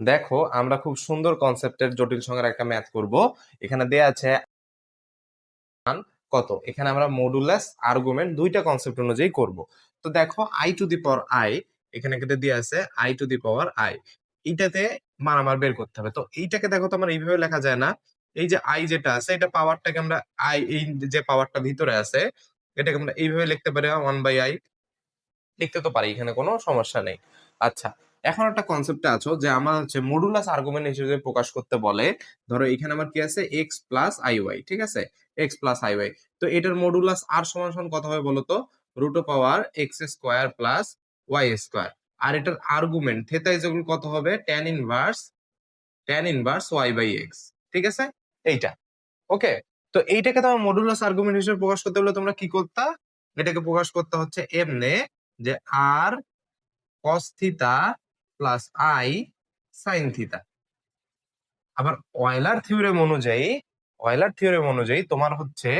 দেখো, আমরা খুব সুন্দর কনসেপ্টের জটিল সংখ্যার একটা ম্যাথ করব। এখানে দেয়া আছে কত? এখানে আমরা মডুলাস আর্গুমেন্ট দুইটা কনসেপ্ট অনুযায়ী করব। তো দেখো i to the power i এখানে কেটে দিয়ে আছে i to the power i এইটাতে মান আমার বের করতে হবে। তো এইটাকে দেখো তো আমার এইভাবে লেখা যায় না। এই যে আই যেটা আছে, এটা পাওয়ারটাকে আমরা আই এই যে পাওয়ারটা ভিতরে আছে, এটাকে আমরা এইভাবে লিখতে পারি ওয়ান বাই আই লিখতে তো পারি, এখানে কোনো সমস্যা নেই। আচ্ছা এখন একটা কনসেপ্টে আছো যে আমার হচ্ছে মডুলাস আর্গুমেন্ট হিসেবে প্রকাশ করতে বলে, ধরো এখানে আমার কি আছে? এক্স প্লাস আই ওয়াই ঠিক আছে? এক্স প্লাস আই ওয়াই তো এটার মডুলাস আর সমান সমান কত হবে বলো তো? Root power x square plus y square আর এটার আর্গুমেন্ট থেতা ইজগুল কত হবে? Tan inverse tan inverse y by x ঠিক আছে? এইটা ওকে তো এইটাকে তোমার মডুলাস আর্গুমেন্ট হিসেবে প্রকাশ করতে হলে তোমরা কি করতা? এটাকে প্রকাশ করতে হচ্ছে এমনে যে আর cos plus i sine theta আবার অয়লার থিওরেম অনুযায়ী অয়লার থিওরেম অনুযায়ী তোমার হচ্ছে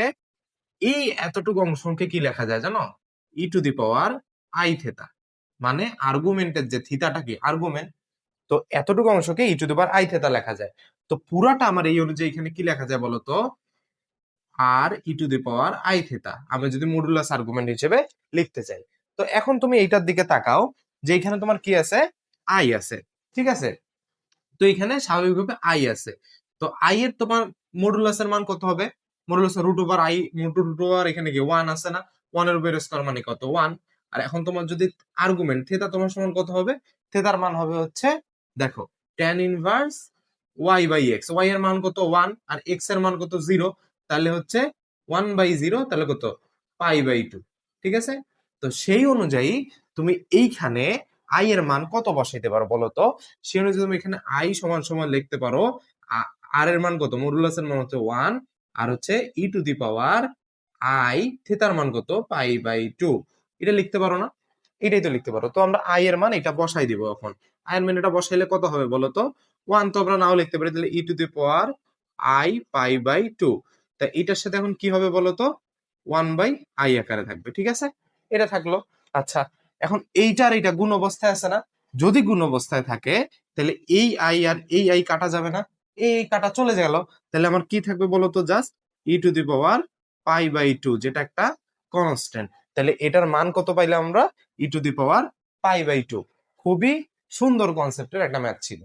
এই এতটুকু অংশকে কি লেখা যায় জানো? E to the power i theta মানে আর্গুমেন্টের যে থিতাটা কি? আর্গুমেন্ট তো এতটুকু অংশকে e to the power i theta লেখা যায়। তো পুরাটা আমার এই অনুযায়ী এখানে কি লেখা যায় বলতো আর e to the power i theta আমি যদি মডুলাস আর্গুমেন্ট হিসেবে লিখতে চাই। তো এখন তুমি এইটার দিকে তাকাও, যে এখানে তোমার কি আছে? আই আছে, ঠিক আছে? তো এখানে স্বাভাবিকভাবে আই আছে। তো আই এর তোমার মডুলাসের মান কত হবে? Modulus root over i root over এখানে কি ওয়ান আছে না? ওয়ানের উপর স্কোয়ার মানে কত? ওয়ান আর এখন তোমার যদি আর্গুমেন্ট থেতা তোমার সমান কত হবে? থেতার মান হবে হচ্ছে, দেখো tan inverse y by x y এর মান কত? ওয়ান আর এক্সের মান কত? জিরো তাহলে হচ্ছে ওয়ান বাই জিরো তাহলে কত? পাই বাই টু ঠিক আছে? তো সেই অনুযায়ী তুমি এইখানে আই এর মান কত বসাইতে পারো বলো তো সেই অনুযায়ী তুমি এখানে আই সমান সমান লিখতে পারো। আর এর মান কত? মডুলাস এর মান হচ্ছে ওয়ান আর হচ্ছে ই টু দি পাওয়ার আই থিতার মান কত? পাই বাই টু এটা লিখতে পারো না? এটাই তো লিখতে পারো। তো আমরা আই এর মান এটা বসাই দিব এখন। আই এর মান এটা বসাইলে কত হবে বলো তো ওয়ান তো আমরা নাও লিখতে পারি, তাহলে e to the power i pi by two তা এটার সাথে এখন কি হবে বলো তো ওয়ান বাই আই আকারে থাকবে, ঠিক আছে? এটা থাকল। আচ্ছা এখন এইটার এইটা গুণ অবস্থায় আছে না? যদি গুণ অবস্থায় থাকে, তাহলে এই আই আর এই আই কাটা যাবে না। এই কাটা চলে গেল, তাহলে আমার কি থাকবে বলতো just e to the power pi by two যেটা একটা কনস্ট্যান্ট তাহলে এটার মান কত পাইলাম আমরা? E to the power pi by two খুবই সুন্দর কনসেপ্টের একটা ম্যাথ ছিল।